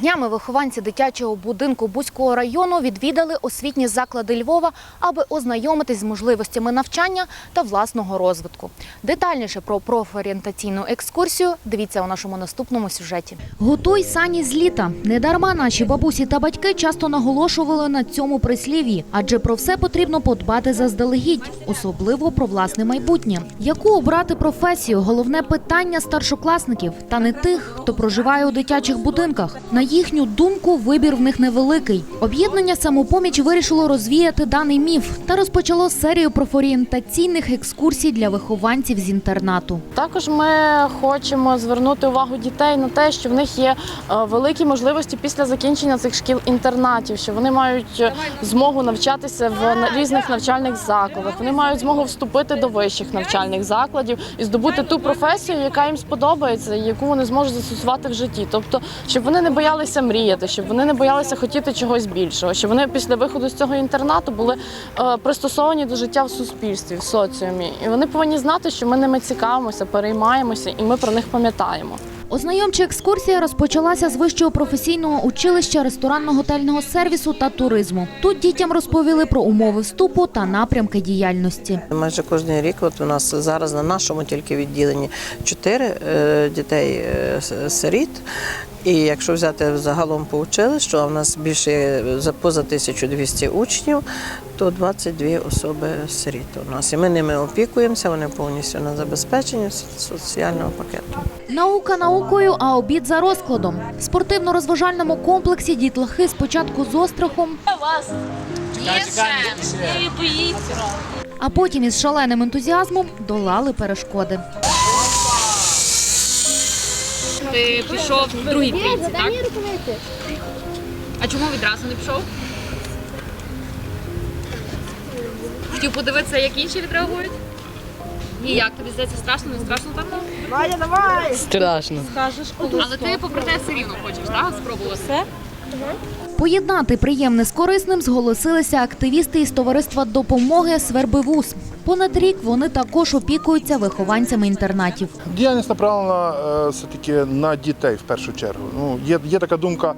Днями вихованці дитячого будинку Бузького району відвідали освітні заклади Львова, аби ознайомитись з можливостями навчання та власного розвитку. Детальніше про профорієнтаційну екскурсію дивіться у нашому наступному сюжеті. Готуй сані з літа. Недарма наші бабусі та батьки часто наголошували на цьому прислів'ї, адже про все потрібно подбати заздалегідь, особливо про власне майбутнє. Яку обрати професію? Головне питання старшокласників, та не тих, хто проживає у дитячих будинках. На їхню думку, вибір в них невеликий. Об'єднання самопоміч вирішило розвіяти даний міф та розпочало серію профорієнтаційних екскурсій для вихованців з інтернату. Також ми хочемо звернути увагу дітей на те, що в них є е, великі можливості після закінчення цих шкіл-інтернатів, що вони мають змогу навчатися в різних навчальних закладах. Вони мають змогу вступити до вищих навчальних закладів і здобути ту професію, яка їм сподобається, яку вони зможуть застосувати в житті. Тобто, щоб вони не боялися мріяти, щоб вони не боялися хотіти чогось більшого, щоб вони після виходу з цього інтернату були е, пристосовані до життя в суспільстві, в соціумі. І вони повинні знати, що ми ними цікавимося, переймаємося, і ми про них пам'ятаємо. Ознайомча екскурсія розпочалася з вищого професійного училища ресторанно-готельного сервісу та туризму. Тут дітям розповіли про умови вступу та напрямки діяльності. Майже кожен рік, от у нас зараз на нашому тільки відділенні чотири е, дітей е, сиріт. І якщо взяти загалом по училищу, а в нас більше за поза 1200 учнів, то 22 особи сиріт у нас. І ми ними опікуємося, вони повністю на забезпеченні соціального пакету. Наука наукою, а обід за розкладом. В спортивно-розважальному комплексі дітлахи спочатку з острахом, а потім із шаленим ентузіазмом долали перешкоди. Ти пішов в другій трійці, так? А чому відразу не пішов? Хотів подивитися, як інші відреагують? І як тобі здається, страшно, не страшно там? Страшно. Але ти попри те все рівно хочеш, так? Спробувати. Все? Поєднати приємне з корисним зголосилися активісти із товариства допомоги Свербивуз. Понад рік вони також опікуються вихованцями інтернатів. Діяльність направлена е, все-таки на дітей в першу чергу. Ну, є, є така думка,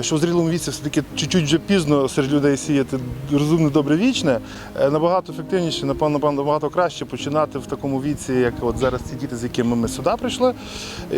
що в зрілому віці все-таки чуть-чуть вже пізно серед людей сіяти розумне, добре вічне. Е, Набагато ефективніше, напевно, набагато краще починати в такому віці, як от зараз ці діти, з якими ми сюди прийшли.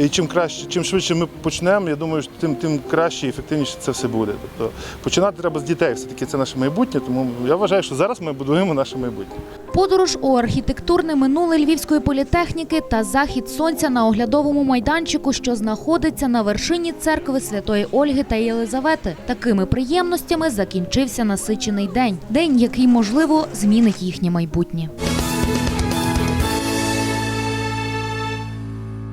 І чим краще, чим швидше ми почнемо, я думаю, що тим, тим краще і ефективніше це все буде. Тобто починати треба з дітей, все-таки це наше майбутнє, тому я вважаю, що зараз ми будуємо наше майбутнє. Подорож у архітектурне минуле Львівської політехніки та захід сонця на оглядовому майданчику, що знаходиться на вершині церкви Святої Ольги та Єлизавети. Такими приємностями закінчився насичений день. День, який можливо змінить їхнє майбутнє.